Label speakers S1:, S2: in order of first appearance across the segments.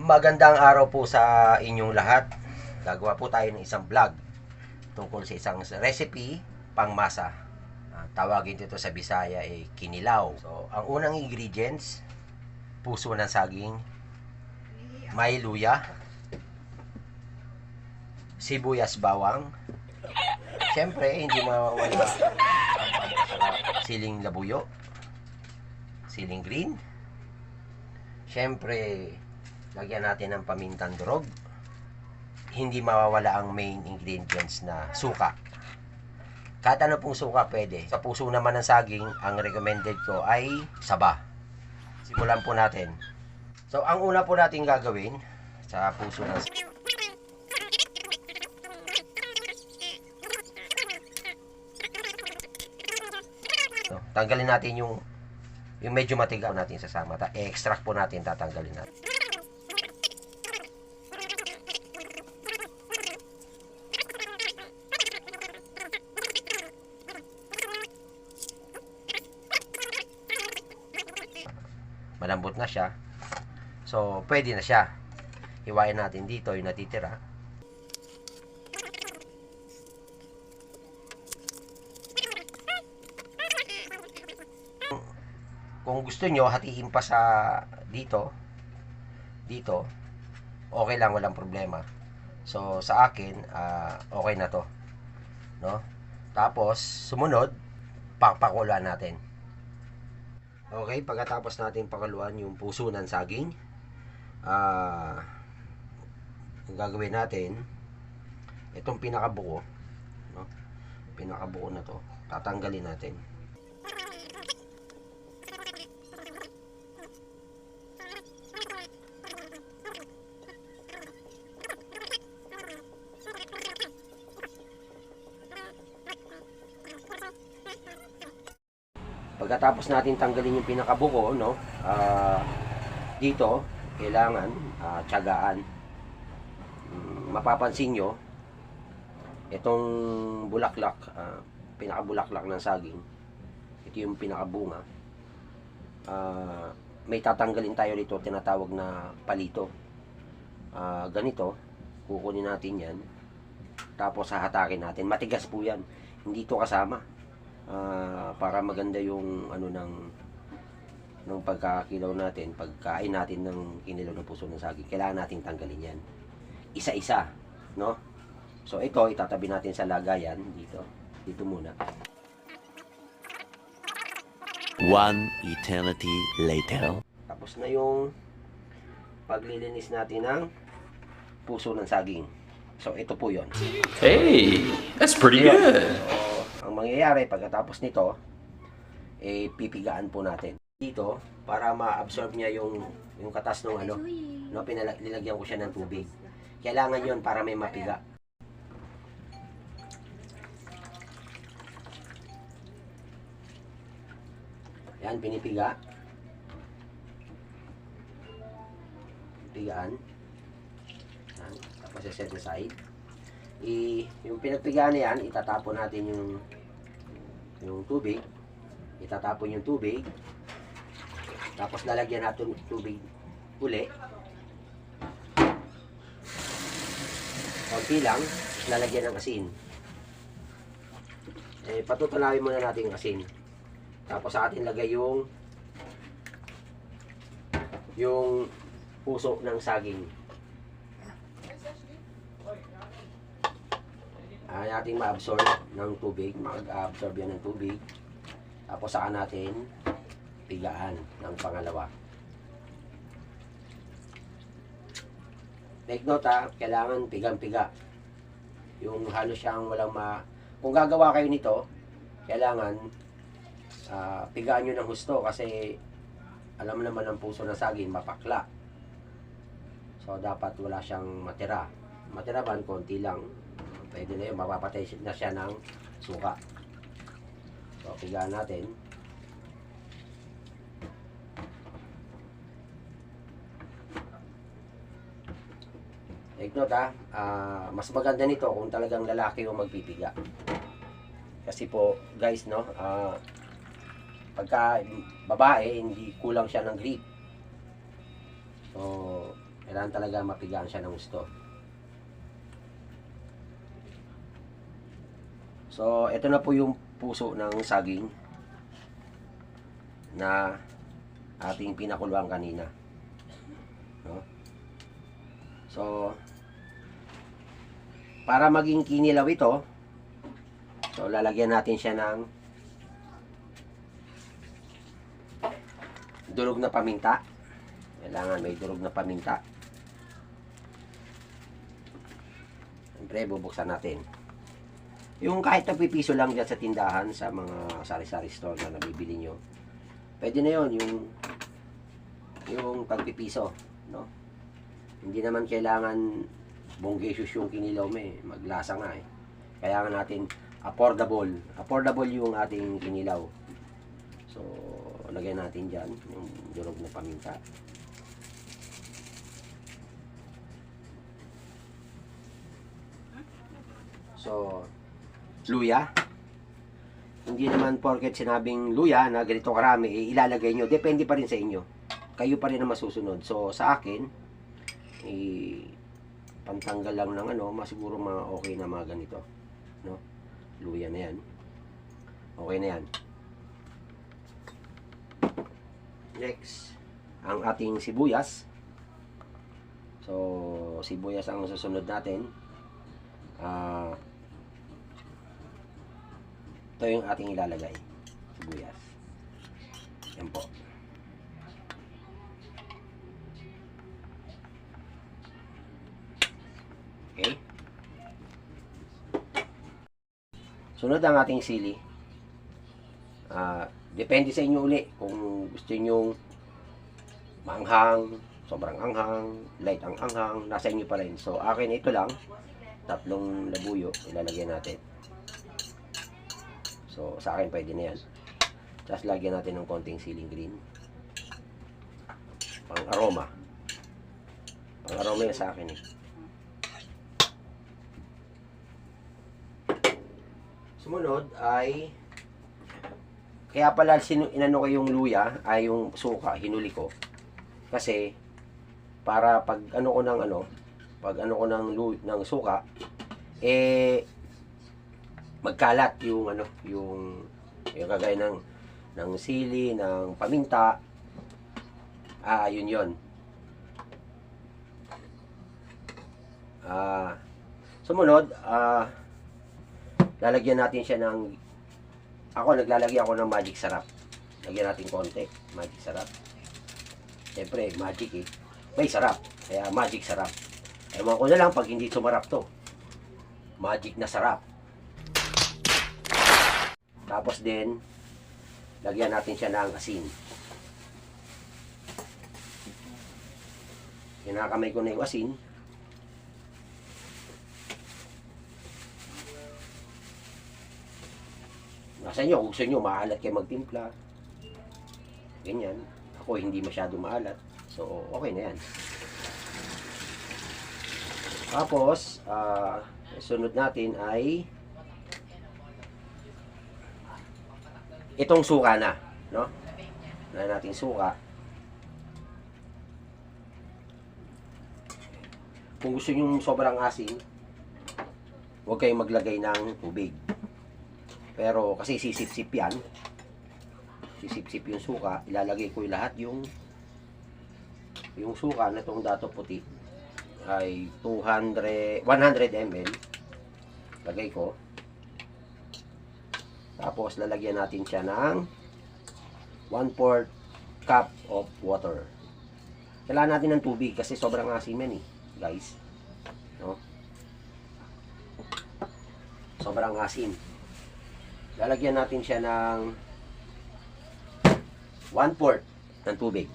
S1: Magandang araw po sa inyong lahat. Gagawa po tayo ng isang vlog tungkol sa isang recipe pangmasa. Ah, tawagin dito sa Bisaya ay kinilaw. So, ang unang ingredients, puso ng saging, may luya, sibuyas bawang, Siyempre, hindi mawawala. Siling labuyo, siling green, Siyempre, lagyan natin ng pamintang durog. Hindi mawawala ang main ingredients na suka. Kahit ano pong suka pwede. Sa puso naman ng saging, ang recommended ko ay saba. Simulan po natin. So, ang una po natin gagawin sa puso ng So, tanggalin natin yung yung medyo matigaw natin sasama. Ta extract po natin tatanggalin natin. Malambot na siya. So, pwede na siya. Hiwain natin dito yung natitira. kung gusto nyo, hatiin pa sa dito, dito, okay lang, walang problema. So, sa akin, ah, okay na to. No? Tapos, sumunod, pakpakulan natin. Okay, pagkatapos natin pakuluan yung puso ng saging, ah, ang gagawin natin, itong pinakabuko, no? pinakabuko na to, tatanggalin natin. Pagkatapos natin tanggalin yung pinakabuko, no? ah, dito, kailangan ah, tiyagaan. Mm, mapapansin nyo, itong bulaklak, ah, pinakabulaklak ng saging, ito yung pinakabunga. Ah, may tatanggalin tayo dito, tinatawag na palito. Ah, ganito, kukunin natin yan. Tapos hahatakin natin. Matigas po yan. Hindi to kasama. Ah, para maganda yung ano ng ng pagkakilaw natin, pagkain natin ng kinilaw ng puso ng saging, kailangan natin tanggalin yan. Isa-isa, no? So ito, itatabi natin sa lagayan dito. Dito muna.
S2: One eternity later.
S1: Tapos na yung paglilinis natin ng puso ng saging. So ito po 'yon.
S3: Hey, that's pretty good.
S1: Ang mangyayari pagkatapos nito, eh pipigaan po natin. Dito para ma-absorb niya yung yung katas ng ano, no, pinala- nilagyan ko siya ng tubig. Kailangan 'yon para may mapiga. Yan, pinipiga. Pigaan. Yan, tapos set aside i yung pinagpigaan na yan, itatapon natin yung yung tubig. Itatapon yung tubig. Tapos lalagyan natin tubig uli. Konti lang, lalagyan ng asin. Eh, patutunawin muna natin yung asin. Tapos sa atin lagay yung yung puso ng saging. Ay natin ma-absorb ng tubig, mag-absorb yan ng tubig. Tapos saka natin pigaan ng pangalawa. Take note ha, kailangan pigang-piga. Yung halos siyang walang ma... Kung gagawa kayo nito, kailangan ah, pigaan nyo ng husto kasi alam naman ang puso ng saging, mapakla. So, dapat wala siyang matira. Matira man, konti lang pwede na yun, mapapatay na siya ng suka. So, pigaan natin. Note ha, ah, mas maganda nito kung talagang lalaki yung magpipiga. Kasi po, guys, no, ah, pagka babae, hindi kulang siya ng grip. So, Kailangan talaga mapigaan siya ng gusto. So, ito na po yung puso ng saging na ating pinakuluan kanina. No? So, para maging kinilaw ito, so lalagyan natin siya ng durog na paminta. Kailangan may durog na paminta. Siyempre, bubuksan natin. Yung kahit na pipiso lang dyan sa tindahan, sa mga sari-sari store na nabibili nyo, pwede na yon yung yung tagpipiso, no? Hindi naman kailangan bonggesyos yung kinilaw mo. Maglasa nga eh. Kaya nga natin affordable. Affordable yung ating kinilaw. So, lagyan natin dyan yung durog na paminta. So, luya. Hindi naman porket sinabing luya na ganito karami, eh, ilalagay nyo. Depende pa rin sa inyo. Kayo pa rin ang masusunod. So, sa akin, eh, pantanggal lang ng ano, masiguro mga okay na mga ganito. No? Luya na yan. Okay na yan. Next, ang ating sibuyas. So, sibuyas ang susunod natin. Ah, ito yung ating ilalagay. Sibuyas. Yan po. Okay. Sunod ang ating sili. Ah, depende sa inyo uli kung gusto niyo maanghang, sobrang anghang, light ang anghang, nasa inyo pa rin. So, akin ito lang, tatlong labuyo, ilalagay natin. So, sa akin pwede na yan. Tapos lagyan natin ng konting siling green. Pang aroma. Pang aroma yan sa akin eh. Sumunod ay kaya pala sinu, inano ko yung luya ay yung suka, hinuli ko. Kasi para pag ano ko ng ano, pag ano ko ng ng suka eh magkalat yung ano, yung yung kagaya ng ng sili, ng paminta. Ah, yun yun. Ah, sumunod, ah, lalagyan natin siya ng ako naglalagay ako ng magic sarap. Lagyan natin konti magic sarap. Siyempre magic eh. May sarap kaya magic sarap. Ewan ko na lang pag hindi sumarap to. Magic na sarap tapos din lagyan natin siya ng asin kinakamay ko na yung asin Nasa inyo, kung gusto nyo, maalat kayo magtimpla. Ganyan. Ako, hindi masyado maalat. So, okay na yan. Tapos, ah, sunod natin ay itong suka na, no? Na nating suka. Kung gusto nyo sobrang asin, huwag kayong maglagay ng tubig. Pero kasi sisip-sip yan. Sisip-sip yung suka. Ilalagay ko yung lahat yung yung suka na itong dato puti ay 200 100 ml. Lagay ko. Tapos lalagyan natin siya ng 1 4 cup of water. Kailangan natin ng tubig kasi sobrang asim yan eh, guys. No? Sobrang asim. Lalagyan natin siya ng 1 4 ng tubig.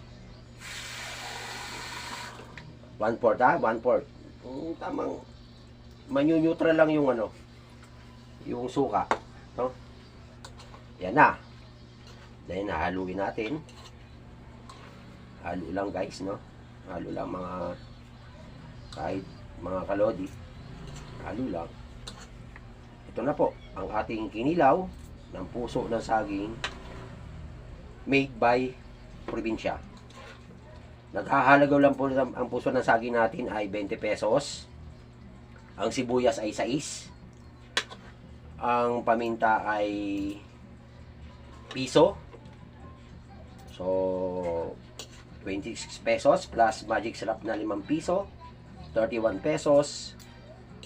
S1: 1 4 ha? 1 4. Yung tamang manyu-neutral lang yung ano, yung suka? Yan na. Then hahaluin natin. Halo lang guys, no? Halo lang mga kahit mga kalodi. Halo lang. Ito na po, ang ating kinilaw ng puso ng saging made by probinsya. Naghahalagaw lang po ng- ang puso ng saging natin ay 20 pesos. Ang sibuyas ay 6. Ang paminta ay piso. So, 26 pesos plus magic syrup na 5 piso. 31 pesos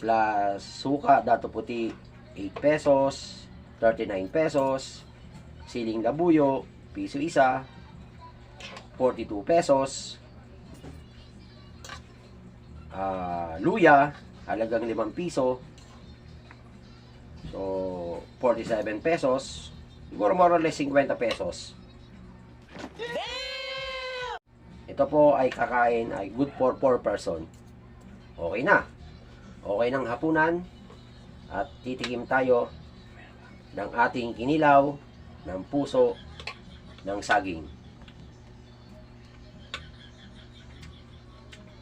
S1: plus suka, dato puti 8 pesos. 39 pesos. Siling labuyo, piso isa. 42 pesos. Ah, luya, halagang 5 piso. So, 47 pesos. Siguro more or less 50 pesos. Ito po ay kakain ay good for 4 person. Okay na. Okay ng hapunan. At titikim tayo ng ating kinilaw ng puso ng saging.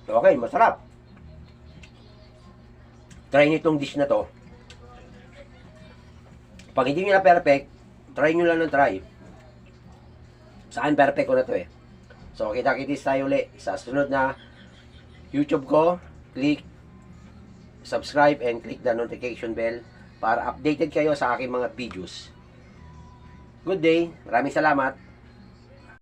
S1: Okay, masarap. Try nyo itong dish na to. Pag hindi nyo na perfect, try nyo lang ng try. Saan perfect ko na to eh. So, kita-kitis tayo uli sa sunod na YouTube ko. Click subscribe and click the notification bell para updated kayo sa aking mga videos. Good day. Maraming salamat.